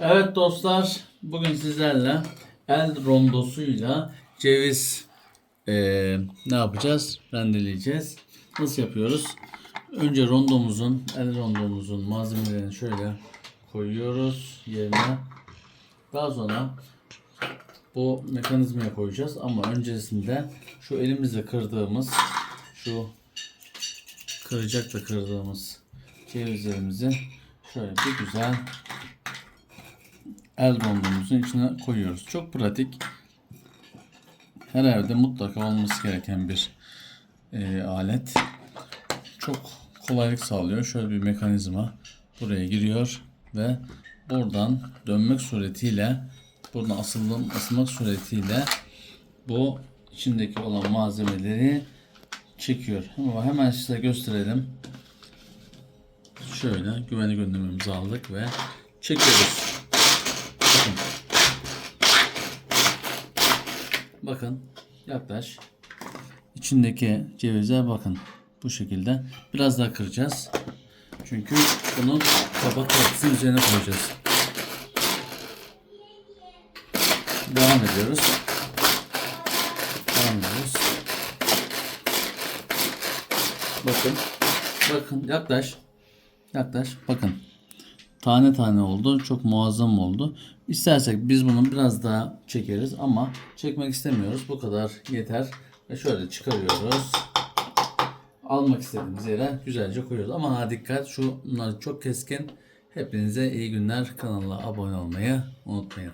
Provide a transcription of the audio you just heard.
Evet dostlar, bugün sizlerle el rondosuyla ceviz eee, ne yapacağız? Rendeleyeceğiz. Nasıl yapıyoruz? Önce rondomuzun, el rondomuzun malzemelerini şöyle koyuyoruz yerine. Daha sonra bu mekanizmaya koyacağız ama öncesinde şu elimizle kırdığımız şu kıracakla kırdığımız cevizlerimizi şöyle bir güzel el rondomuzun içine koyuyoruz. Çok pratik. Her evde mutlaka olması gereken bir e, alet. Çok kolaylık sağlıyor. Şöyle bir mekanizma buraya giriyor ve buradan dönmek suretiyle buradan asıldım, asılmak suretiyle bu içindeki olan malzemeleri çekiyor. Ama hemen size gösterelim. Şöyle güvenlik önlemimizi aldık ve çekiyoruz. Bakın yaklaş. İçindeki cevize bakın. Bu şekilde. Biraz daha kıracağız. Çünkü bunu kabak tatlısının üzerine koyacağız. Devam ediyoruz. Devam ediyoruz. Bakın. Bakın yaklaş. Yaklaş. Bakın. Tane tane oldu. Çok muazzam oldu. İstersek biz bunu biraz daha çekeriz ama çekmek istemiyoruz. Bu kadar yeter. Ve şöyle çıkarıyoruz. Almak istediğimiz yere güzelce koyuyoruz. Ama ha dikkat şunlar çok keskin. Hepinize iyi günler. Kanala abone olmayı unutmayın.